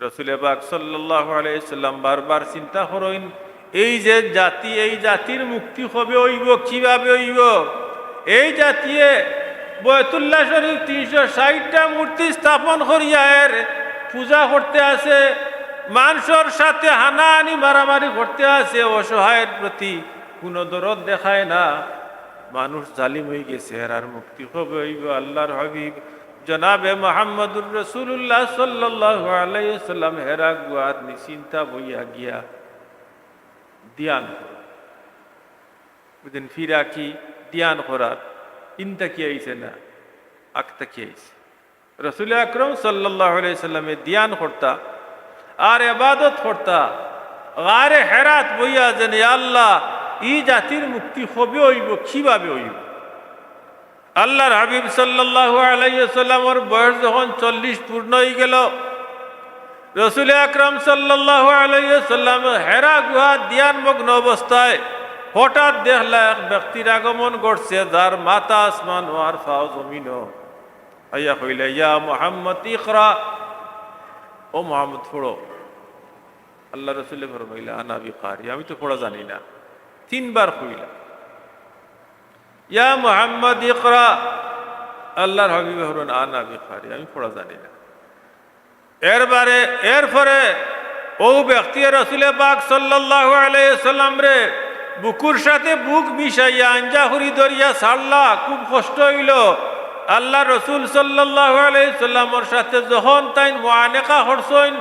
রসুলে বাক সাল্লাহ আলাইসাল্লাম বারবার চিন্তা করইন এই যে জাতি, এই জাতির মুক্তি হবে হইব, কীভাবে হইব? এই জাতিয়ে বয়তুল্লাহ শরীফ তিনশো ষাটটা মূর্তি স্থাপন করিয়া এর পূজা করতে আছে, মানুষের সাথে হানাহানি, মারামারি করতে আছে, অসহায়ের প্রতি কোনো দরদ দেখায় না। মানুষ জালিম হয়ে গেছে আর মুক্তি হবে হইব? আল্লাহর হাবিব জনাবে মোহাম্মদুর রসুল্লাহ সাল্লাহ আলাইসাল্লাম হেরা গুয়ার নিশ্চিন্তা বইয়া গিয়া দিয়ান বুঝলেন ফিরা কি দিয়ান করার ইনতা কি আইছে না আকতা কি আইছে? রসুল আকরম সাল্লাহ আলাইসাল্লামে দিয়ান করতা আর এবাদত করতা গারে হেরাত বইয়া যেন আল্লাহ ই জাতির মুক্তি হবে হইব, কীভাবে হইব? আল্লাহর হাবিব সাল্লাহ আলাইসাল্লামর বয়স যখন চল্লিশ পূর্ণ হয়ে গেল, রসুল আকরম সাল্লাহ আলাইসাল্লাম হেরা গুহা দিয়ান মগ্ন অবস্থায় হঠাৎ দেখলা এক ব্যক্তির আগমন ঘটছে যার মাতা আসমান ও আর ফাও জমিন। আইয়া কইলে, ইয়া মোহাম্মদ, ইকরা। ও মোহাম্মদ ফোড়ো আল্লাহ রসুল্লে ফরমাইলা আনা বিকারি। আমি তো পড়া জানি না। তিনবার কইলা ইয়া মোহাম্মদ ইকরা। আল্লাহর হাবিব হরুন আনা বিকারি আমি পড়া জানি না। এরবারে, এরপরে ও ব্যক্তি রসুলে পাক সাল্লাহ আলাইসাল্লাম রে, বুকুর সাথে বুক মিশাইয়া আঞ্জা হরি দরিয়া ছাড়লা খুব কষ্ট হইল। আল্লাহ রসুল সাল্লাহ আলাইসাল্লামর সাথে যখন তাই মানেকা হরসইন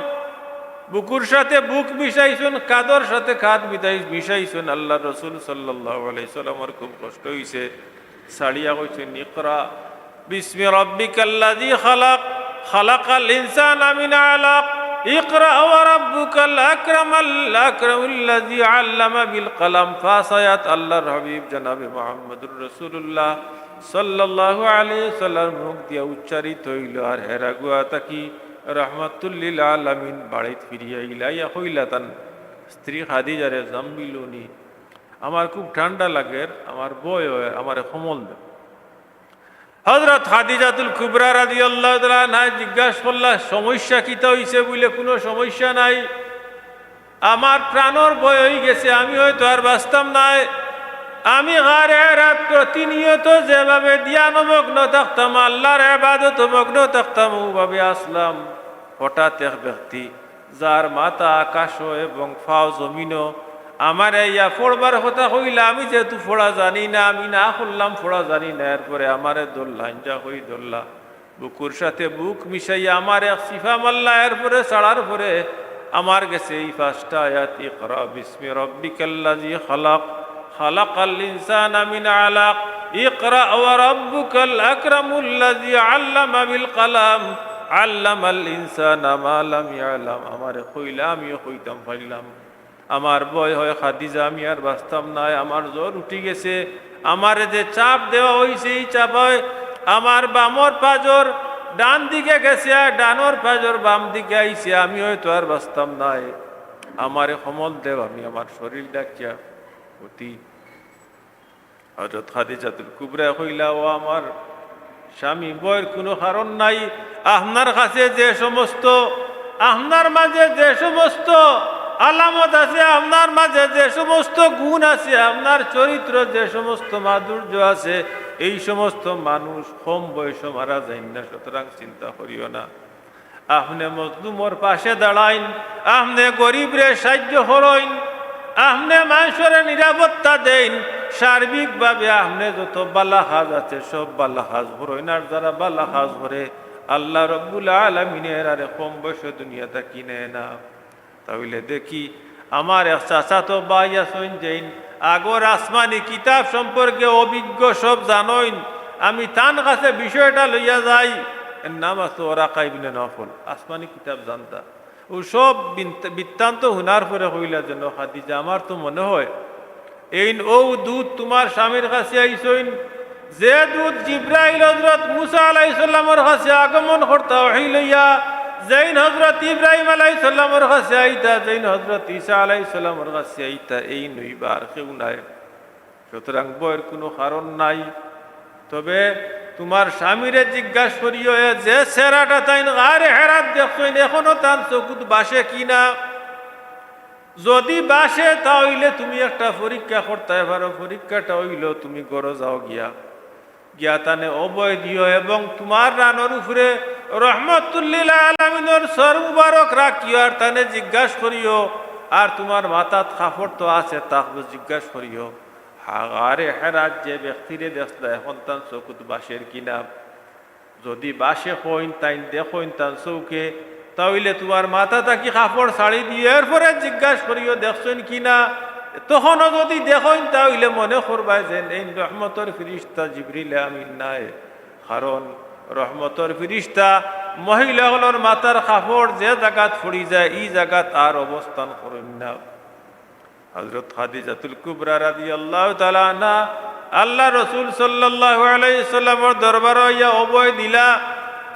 বুকুর সাথে বুক মিশাইছুন কাদর সাথে কাদ মিটাই মিশাইছুন আল্লাহ রসুল সাল্লাহ আলাইসাল্লামর খুব কষ্ট হইছে সাড়িয়া কইছেন ইকরা বিস্মি রব্বিকাল্লাযী খালাক খালাকাল ইনসানা মিন আলাক اقرأ وربك الأكرم الأكرم الذي علم بالقلم فاسيات الله الحبيب جناب محمد رسول الله সাল্লাল্লাহু আলাইহি সাল্লাম মুখ দিয়া উচ্চারিত হইল আর হেরা গুয়া তাকি রহমাতুল্লিল আলামিন, বাড়িত ফিরিয়া ইলাইয়া হইলা তান স্ত্রী খাদিজারে জাম্বিলুনি, আমার খুব ঠান্ডা লাগে, আমার বয় হয়, আমার সমল দেয় হজরত হাদিজাতুল কুবরা রাজি আল্লাহ না জিজ্ঞাসা করলা, সমস্যা কিতা হইছে বলে কোনো সমস্যা নাই? আমার প্রাণর ভয় হয়ে গেছে, আমি হয়তো আর বাঁচতাম নাই। আমি হারে রাত প্রতিনিয়ত যেভাবে দিয়ানমগ্ন থাকতাম, আল্লাহর এবাদত মগ্ন থাকতাম, ওভাবে আসলাম। হঠাৎ এক ব্যক্তি, যার মাথা আকাশ এবং ফাও জমিনও আমার ইয়া ফোড়বার কথা কইলা আমি যেহেতু ফোড়া জানি না, আমি না করলাম, ফোড়া জানি না, এরপরে আমারে দোল্লা ইঞ্জা হই দোল্লা। বুকুর সাথে বুক মিশাইয়া আমার এক সিফা মাল্লা, এরপরে ছাড়ার পরে আমার গেছে এই পাঁচটা আয়াত বিসমি রব্বিকাল্লাজি খালাক। মিন আলাক। ইকরা ওয়া রাব্বুকাল আকরামুল্লাযী আল্লামা বিল কলম। আল্লামাল ইনসানা মা লাম ইয়ালাম। আমারে কইলা আমিও কইতাম পাইলাম আমার বয় হয় খাদিজা, আমি আর বাঁচতাম নাই আমার জ্বর উঠি গেছে। আমার যে চাপ দেওয়া হয়েছে এই চাপ হয় আমার বামর পাজর ডান দিকে গেছে আর ডানর পাজর বাম দিকে আইছে। আমি হয়তো আর বাঁচতাম নাই। আমারে সমল দেব আমি আমার শরীর ডাকিয়া, অতি হজরত খাদিজাতুল কুবরা হইলা ও আমার স্বামী বয়ের কোনো কারণ নাই। আপনার কাছে যে সমস্ত, আপনার মাঝে যে সমস্ত আলামত আছে, আপনার মাঝে যে সমস্ত গুণ আছে, আপনার চরিত্র যে সমস্ত মাধুর্য আছে, এই সমস্ত মানুষ কম বয়স মারা যায় না, সুতরাং চিন্তা করিও না। আপনি মজলুমর পাশে দাঁড়াইন, আপনি গরিবরে সাহায্য হরইন আপনি মানুষের নিরাপত্তা দেন সার্বিকভাবে আপনি যত বালা হাজ আছে, সব বালা হাজ হরইন আর যারা বালা হাজ হরে আল্লাহ রব্বুল আলমিনের আরে কম বয়সে দুনিয়াটা কিনে না। তাহলে দেখি, আমার চাচা তো বাই আসইন যেইন আগর আসমানি কিতাব সম্পর্কে অভিজ্ঞ সব জানইন আমি তান কাছে বিষয়টা লইয়া যাই। এর নাম আছে ওরা কাইবিনে নফল, আসমানি কিতাব জানতা। ও সব বৃত্তান্ত হুনার পরে হইলা যেন, খাদিজা, আমার তো মনে হয় এই ও দুধ তোমার স্বামীর কাছে আইসইন। যে দুধ জিব্রাইল হজরত মুসা আলাইসাল্লামর কাছে আগমন করতা হইলইয়া জৈন হজরত ইব্রাহিম আলাই সাল্লামর কাছে আইতা জৈন হজরত ঈসা আলাই সাল্লামর কাছে আইতা, এই নইবার কেউ নাই। সুতরাং বইয়ের কোনো কারণ নাই। তবে তোমার স্বামীরে জিজ্ঞাসা করিও যে সেরাটা তাই আরে হেরাত দেখছ এখনও তার চকুত বাসে কিনা? যদি বাসে, তাহলে তুমি একটা পরীক্ষা করতে পারো। পরীক্ষাটা হইল, তুমি গড় যাও গিয়া। গিয়া তানে অবয় দিও এবং তোমার রানোর উপরে রহমতুল্লিল আলমিনের সর রাখিও আর তানে জিজ্ঞাসা করিও, আর তোমার মাথাত কাপড় তো আছে তাক জিজ্ঞাসা করিও। আরে হেরাত যে ব্যক্তিরে দেখলা, এখন তান চকুত বাসের কিনা যদি বাসে কইন তাই দেখইন তান চৌকে তাহলে তোমার মাথা তাকি কাপড় শাড়ি দিয়ে এরপরে জিজ্ঞাসা করিও, দেখছেন কি না? তখনও যদি দেখইন তাহলে মনে করবাই যে, এই রহমতর ফিরিস্তা জিবরিলে আমি নাই। কারণ রহমতর ফিরিস্তা মহিলাগুলোর মাথার কাপড় যে জায়গাত ফুড়ি যায়, এই জায়গাত আর অবস্থান করেন না। হজরত খাদিজাতুল কুবরা রাদি আল্লাহ তালা আল্লাহ রসুল সাল্লাহ আলাইসাল্লামর দরবার ইয়া অবয় দিলা,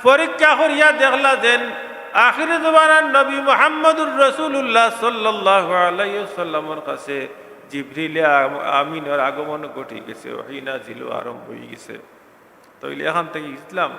পরীক্ষা করিয়া দেখলা যেন আখির জমানার নবী মোহাম্মদুর রসুল্লাহ সাল্লাহ আলাইসাল্লামর কাছে জিভ্রিলে আমিনের আগমন ঘটে গেছে ওহিনা জিলু আরম্ভ হয়ে গেছে। তইলে এখান থেকে ইসলাম